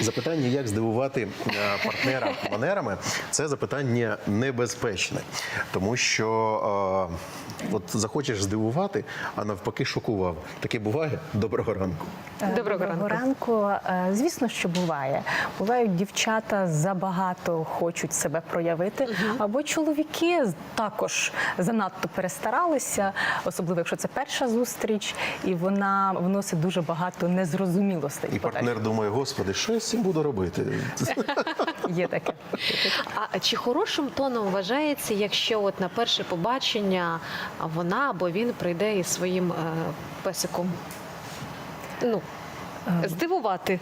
Запитання, як здивувати е, партнера манерами, це запитання небезпечне, тому що е, от захочеш здивувати, а навпаки шокував. Таке буває. Доброго ранку. Доброго ранку. ранку. Е, Звісно, що буває. Бувають дівчата забагато хочуть себе проявити, або чоловіки також занадто перестаралися, особливо якщо це перша зустріч, і вона вносить дуже багато незрозумілостей. І партнер думає, господи, що цим буду робити? Є таке. А чи хорошим тоном вважається, якщо от на перше побачення вона або він прийде із своїм е, песиком? Ну, здивувати.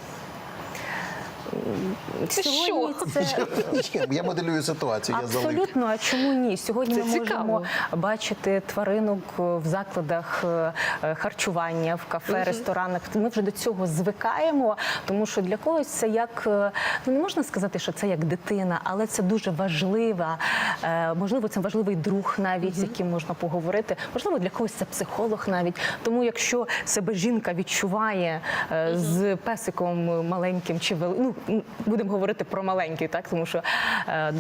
Сьогодні це Я моделюю ситуацію, я залип. Абсолютно, а чому ні? Сьогодні Це ми можемо бачити тваринок в закладах е, е, харчування, в кафе, ресторанах. Ми вже до цього звикаємо, тому що для когось це як е, ну не можна сказати, що це як дитина, але це дуже важлива. е, Можливо, це важливий друг, навіть з яким можна поговорити. Можливо, для когось це психолог навіть. Тому, якщо себе жінка відчуває е, з песиком маленьким чи вели... ну, будемо говорити про маленький, так тому що е,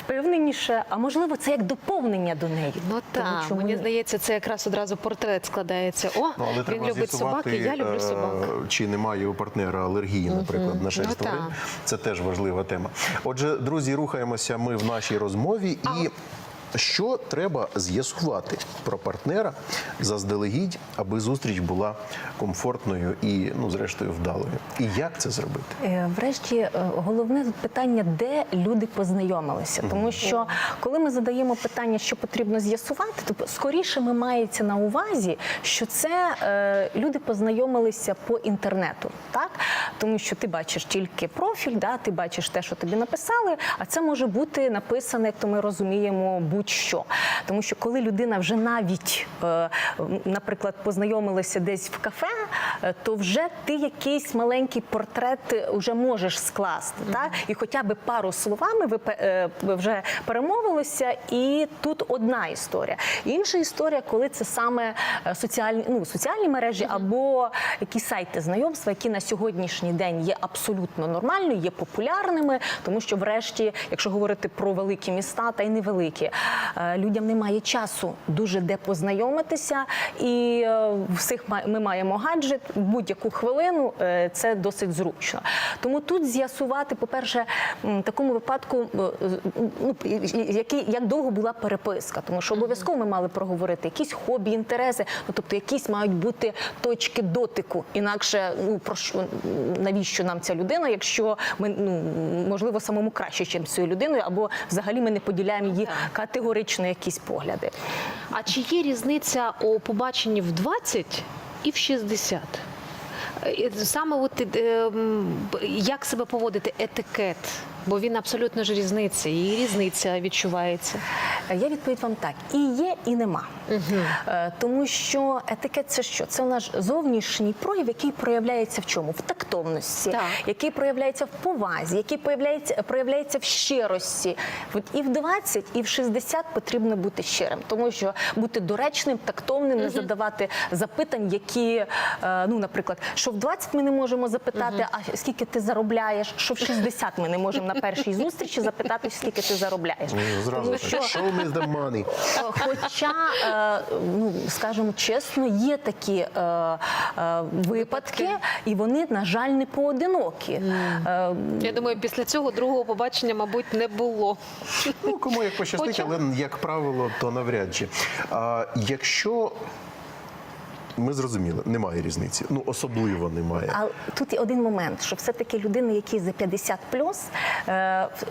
впевненіше, а можливо, це як доповнення до неї. Ну Тому так, чому мені ні? здається, це якраз одразу портрет складається. О, Ну, але він треба любить собаки, я люблю е, собак. чи немає у партнера алергії, наприклад, на шесть Ну, тварин. Це теж важлива тема. Отже, друзі, рухаємося ми в нашій розмові і. Що треба з'ясувати про партнера заздалегідь, аби зустріч була комфортною і, ну, зрештою, вдалою? І як це зробити? Е, Врешті е, головне тут питання, де люди познайомилися. Тому що коли ми задаємо питання, що потрібно з'ясувати, то скоріше ми мається на увазі, що це е, люди познайомилися по інтернету, так тому що ти бачиш тільки профіль, да, ти бачиш те, що тобі написали, а це може бути написане, як то ми розуміємо, будь-що. Тому що коли людина вже навіть, е, наприклад, познайомилася десь в кафе, е, то вже ти якийсь маленький портрет вже можеш скласти. Так? І хоча б пару словами ви е, вже перемовилися, і тут одна історія. Інша історія, коли це саме соціальні, ну, соціальні мережі або якісь сайти знайомства, які на сьогоднішній день є абсолютно нормальними, є популярними, тому що, врешті, якщо говорити про великі міста, та й невеликі, людям немає часу дуже де познайомитися, і е, всіх ми маємо гаджет будь-яку хвилину. е, Це досить зручно. Тому тут з'ясувати, по-перше, в такому випадку, е, ну, який як довго була переписка, тому що обов'язково ми мали проговорити якісь хобі, інтереси, ну тобто якісь мають бути точки дотику. Інакше, ну про що навіщо нам ця людина, якщо ми ну можливо самому краще, ніж цією людиною, або взагалі ми не поділяємо її Так. Категорично якісь погляди. А чи є різниця у побаченні в 20 і в 60? Е, Саме от е, як себе поводити етикет, бо він абсолютно ж різниця, і різниця відчувається. Я відповідь вам так: і є, і нема. Е, Тому що етикет це що? Це наш зовнішній прояв, який проявляється в чому? В тактовності, Так. який проявляється в повазі, який проявляється, проявляється в щирості. От і в 20, і в 60 потрібно бути щирим, тому що бути доречним, тактовним, не задавати запитань, які, е, ну, наприклад, що в 20 ми не можемо запитати, а скільки ти заробляєш, що в 60 ми не можемо на першій зустрічі запитати, скільки ти заробляєш. Ну, Зразу show me the money. Хоча, е, ну скажімо чесно, є такі е, е, випадки, і вони, на жаль, не поодинокі. Е, Я думаю, після цього другого побачення, мабуть, не було. Ну, кому як пощастить, Хоча- але як правило, то навряд чи. А, якщо ми зрозуміли, немає різниці. Ну, особливо немає. А тут є один момент, що все-таки людина, якій за 50 плюс, е,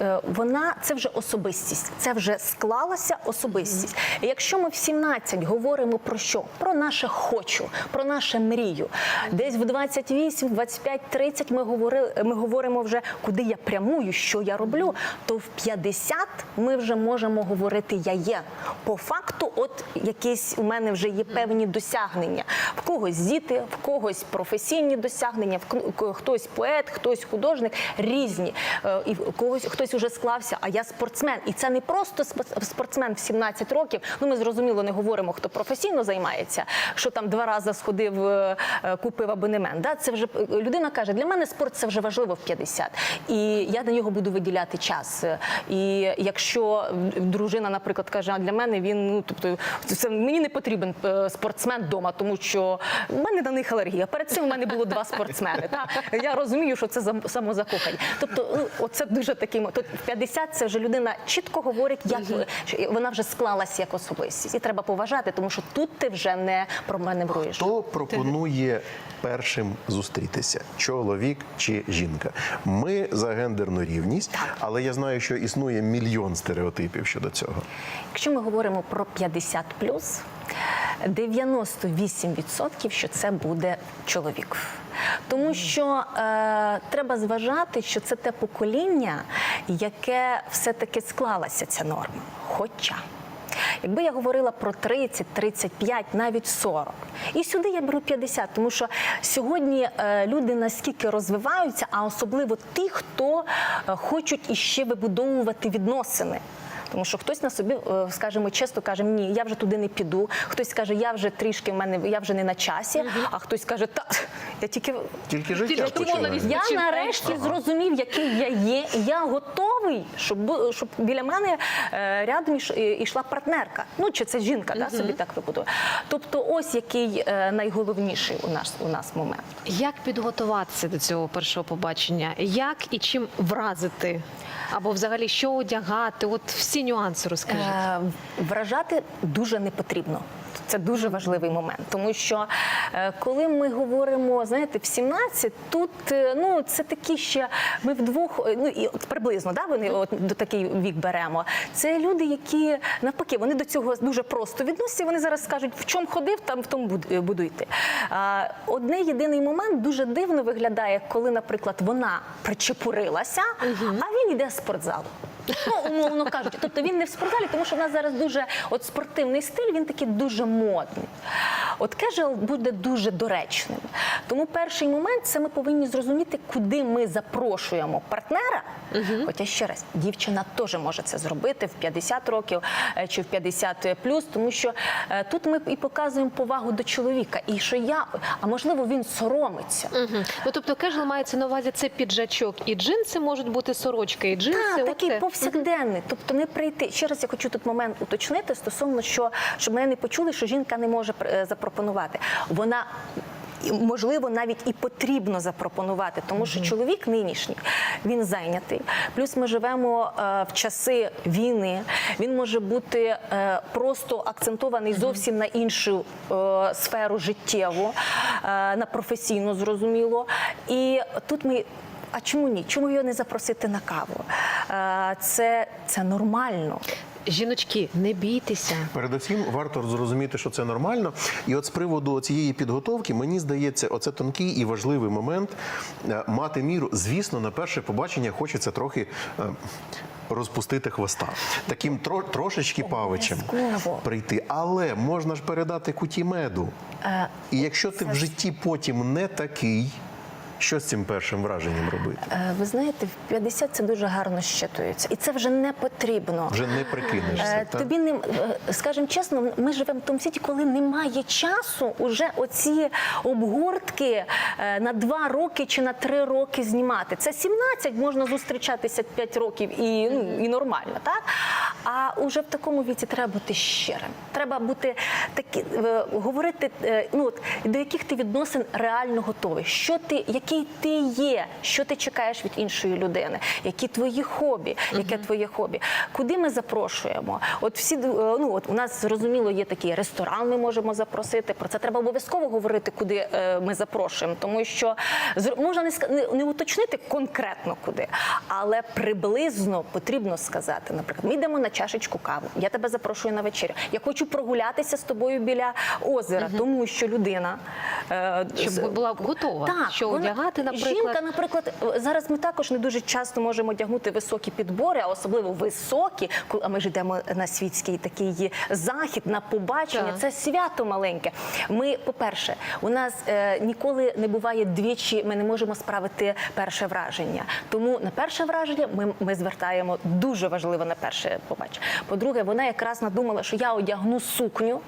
е, вона це вже особистість, це вже склалася особистість. І якщо ми в 17 говоримо про що? Про наше хочу, про наше мрію. Десь в 28, 25, 30 ми говорили, ми говоримо вже, куди я прямую, що я роблю. То в 50 ми вже можемо говорити я є. По факту, от якісь у мене вже є певні досягнення. В когось діти, в когось професійні досягнення, в хтось поет, хтось художник, різні. Е, І в когось хтось уже склався, а я спортсмен. І це не просто спо- спортсмен в 17 років. Ну ми зрозуміло не говоримо, хто професійно займається, що там два рази сходив, е, е, купив абонемент. Да? Це вже людина каже, для мене спорт це вже важливо в 50. І я на нього буду виділяти час. І якщо дружина, наприклад, каже, а для мене він ну тобто це мені не потрібен спортсмен вдома, тому що в мене на них алергія. Перед цим у мене було два спортсмени. Та я розумію, що це самозакохання. Тобто, ну оце дуже такий мо- тут 50 це вже людина чітко говорить, як вона вже склалася як особистість, і треба поважати, тому що тут ти вже не проманевруєш. Хто пропонує першим зустрітися? Чоловік чи жінка? Ми за гендерну рівність, але я знаю, що існує мільйон стереотипів щодо цього. Якщо ми говоримо про 50 98% що це буде чоловік. Тому що е, треба зважати, що це те покоління, яке все-таки склалася ця норма. Хоча. Якби я говорила про 30, 35, навіть 40. І сюди я беру 50, тому що сьогодні е, люди наскільки розвиваються, а особливо ті, хто е, хочуть іще вибудовувати відносини. Тому що хтось на собі, е, скажімо, чесно каже, ні, я вже туди не піду. Хтось каже, я вже трішки в мене, я вже не на часі, а хтось каже, та я тільки Тільки життя Тільки починає. я нарешті зрозумів, який я є, і я готовий, щоб, щоб біля мене е, рядом іш- ішла партнерка. Ну чи це жінка, да, собі так вибудує. Тобто, ось який е, найголовніший у нас у нас момент. Як підготуватися до цього першого побачення? Як і чим вразити? Або взагалі що одягати? От всі нюанси розкажіть. Е, Вражати дуже не потрібно. Це дуже важливий момент, тому що е, коли ми говоримо, знаєте, в 17, тут е, ну це такі ще ми вдвох, ну і от приблизно да, вони от до такий вік беремо. Це люди, які навпаки, вони до цього дуже просто відносяться. Вони зараз скажуть, в чому ходив, там в тому буд- е, будуйте. Одне єдиний момент дуже дивно виглядає, коли, наприклад, вона причепурилася, а він йде в спортзал. Ну, умовно кажучи, тобто він не в спортзалі, тому що в нас зараз дуже от спортивний стиль, він такий дуже модний. От кежуал буде дуже доречним. Тому перший момент це ми повинні зрозуміти, куди ми запрошуємо партнера. Хоча ще раз, дівчина теж може це зробити в 50 років е, чи в 50 плюс, тому що е, тут ми і показуємо повагу до чоловіка. І що я, а можливо, він соромиться. Мгм. Ну тобто кежуал мається на увазі це піджачок і джинси можуть бути сорочка і джинси. Так, такий оце. Повсякденний. Тобто не прийти. Ще раз я хочу тут момент уточнити стосовно, що щоб мене не почули, що жінка не може е, запропонувати. Вона. Можливо, навіть і потрібно запропонувати, тому що чоловік нинішній він зайнятий. Плюс ми живемо е, в часи війни. Він може бути е, просто акцентований зовсім на іншу сферу життєву, на професійну, зрозуміло. І тут ми а чому ні? Чому його не запросити на каву? Е, Це, це нормально. Жіночки, не бійтеся. Передусім, варто зрозуміти, що це нормально. І от з приводу цієї підготовки, мені здається, оце тонкий і важливий момент е, мати міру. Звісно, на перше побачення хочеться трохи. е, Розпустити хвоста таким тро, трошечки павичем прийти, але можна ж передати куті меду. Е, І якщо ти в житті потім не такий, що з цим першим враженням робити? Е, Ви знаєте, в 50 це дуже гарно щитується, і це вже не потрібно. Вже не прикинешся. Е, так? Тобі не е, скажімо чесно, ми живемо в тому світі, коли немає часу уже оці обгортки на два роки чи на три роки знімати. Це 17, можна зустрічатися 5 років і, ну, і нормально, так? А уже в такому віці треба бути щирим. Треба бути такі е, говорити, е, ну от до яких ти відносин реально готовий. Що ти, який ти є, що ти чекаєш від іншої людини, які твої хобі, яке твоє хобі, куди ми запрошуємо? От всі е, ну от у нас зрозуміло є такий ресторан. Ми можемо запросити. Про це треба обов'язково говорити, куди ми запрошуємо, тому що можна не, не уточнити конкретно куди, але приблизно потрібно сказати. Наприклад, ми йдемо на на чашечку каву. Я тебе запрошую на вечерю. Я хочу прогулятися з тобою біля озера, тому що людина е, з- Щоб була готова, так, що вона- одягати, наприклад. Жінка, наприклад, зараз ми також не дуже часто можемо одягнути високі підбори, а особливо високі, коли- а ми ж йдемо на світський такий захід, на побачення. Так. Це свято маленьке. Ми, по-перше, у нас е, ніколи не буває двічі, ми не можемо справити перше враження. Тому на перше враження ми, ми звертаємо дуже важливо на перше побачення. По-друге, вона якраз надумала, що я одягну сукню,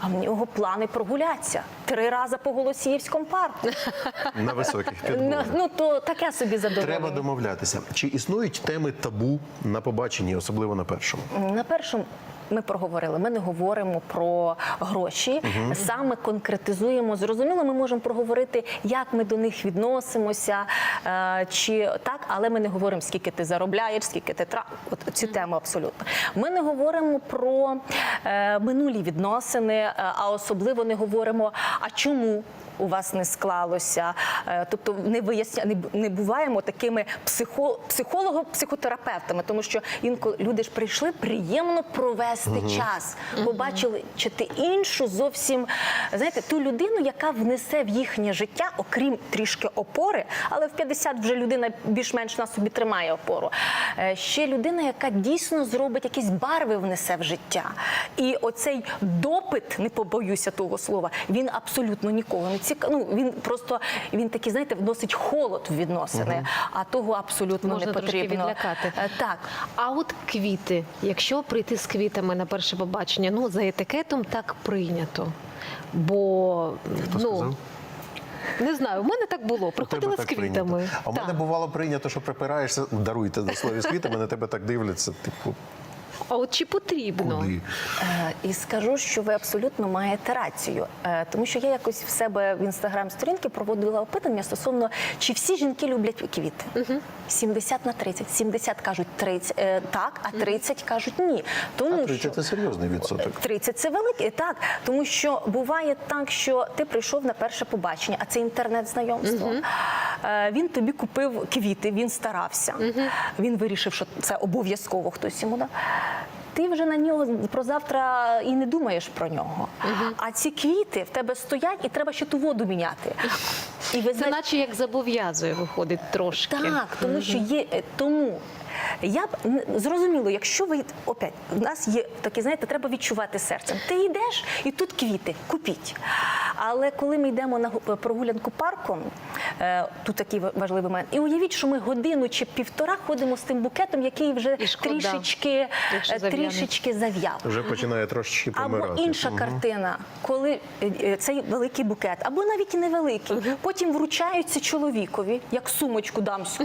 а в нього плани прогулятися три рази по Голосіївському парку. На високих підборах. ну то таке собі задоволення. Треба домовлятися. Чи існують теми табу на побаченні, особливо на першому? На першому ми проговорили. Ми не говоримо про гроші, саме конкретизуємо. Зрозуміло, ми можемо проговорити, як ми до них відносимося, е, чи так, але ми не говоримо, скільки ти заробляєш, скільки ти тра... От цю тему абсолютно. Ми не говоримо про е, минулі відносини, е, а особливо не говоримо, а чому. У вас не склалося, Е, тобто не виясня, не, буваємо такими психо, психолого-психотерапевтами, тому що інколи люди ж прийшли приємно провести час, побачили чи ти іншу зовсім знаєте, ту людину, яка внесе в їхнє життя, окрім трішки опори, але в 50 вже людина більш-менш на собі тримає опору. Е, Ще людина, яка дійсно зробить якісь барви, внесе в життя. І оцей допит, не побоюся того слова, він абсолютно нікого не цікав. Ну він просто він такий, знаєте, вносить холод в відносини, а того абсолютно Можна не потрібно. відлякати. Е, Так. А от квіти, якщо прийти з квітами на перше побачення, ну за етикетом так прийнято. Бо Хто ну сказав? не знаю, у мене так було. Приходили з квітами. прийнято. А в мене бувало прийнято, що припираєшся, даруйте до слові з квітами, на тебе так дивляться, типу, А от чи потрібно? куди? Е, І скажу, що ви абсолютно маєте рацію, Е, тому що я якось в себе в інстаграм-сторінки проводила опитання стосовно чи всі жінки люблять квіти. 70 на 30. 70 кажуть 30, е, так, а 30 кажуть ні. Тому А 30 що це серйозний відсоток. 30 – це великий, так. Тому що буває так, що ти прийшов на перше побачення, а це інтернет-знайомство. Е, Він тобі купив квіти, він старався. Він вирішив, що це обов'язково хтось йому дав. Ти вже на нього про завтра і не думаєш про нього. А ці квіти в тебе стоять, і треба ще ту воду міняти. І ви Це наче як зобов'язує виходить трошки. так, тому що є е, тому. Я б зрозуміло, якщо ви опять у нас є такі, знаєте, треба відчувати серцем. Ти йдеш і тут квіти, купіть. Але коли ми йдемо на прогулянку парком, е, тут такий важливий момент, і уявіть, що ми годину чи півтора ходимо з тим букетом, який вже трішечки, е, трішечки зав'яв. Вже починає трошечки помирати. Або інша картина, коли е, е, цей великий букет, або навіть і невеликий, потім вручаються чоловікові, як сумочку дамську.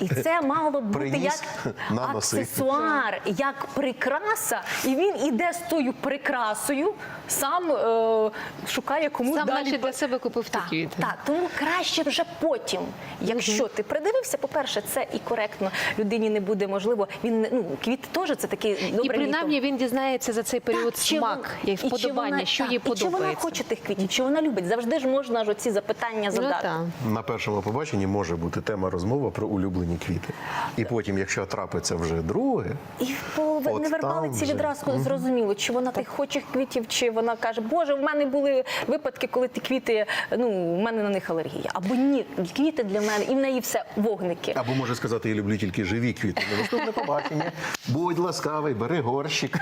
І це мало б бути як аксесуар, як прикраса, і він іде з тою прикрасою, сам е, шукає кому Сам далі. наче для себе купив Так, квіти. так, тому краще вже потім. Якщо ти придивився, по-перше, це і коректно. Людині не буде можливо. Він не- ну квіти теж це такий добре І принаймні він дізнається за цей період так, смак чи вподобання, вона- що так, їй І чи вона хоче тих квітів, чи вона любить. Завжди ж можна ж оці запитання Ну, задати. так. На першому побаченні може бути тема розмова про улюблені квіти. І потім, якщо трапиться вже друге, І по невербалиці відразу зрозуміло, чи вона тих хоче квітів, чи вона каже, Боже, в мене були випадки, коли ті квіти, ну, в мене на них алергія. Або ні, квіти для мене, і в неї все вогники. або може сказати, я люблю тільки живі квіти. Наступне побачення. Будь ласкавий, бери горщик.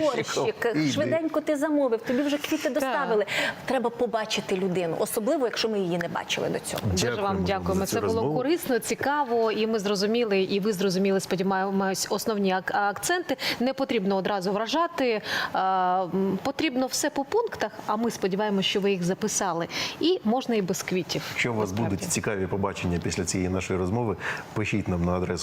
Горщик, швиденько ти замовив, тобі вже квіти доставили. Треба побачити людину, особливо, якщо ми її не бачили до цього. Дуже вам дякуємо. Це було корисно, цікаво, і ми зрозуміли, і ви зрозуміли, сподіваємось, основні акценти. Не потрібно одразу вражати. Потрібно все по пунктах. А ми сподіваємося, що ви їх записали. І можна і без квітів. Якщо у вас будуть цікаві побачення після цієї нашої розмови, пишіть нам на адресу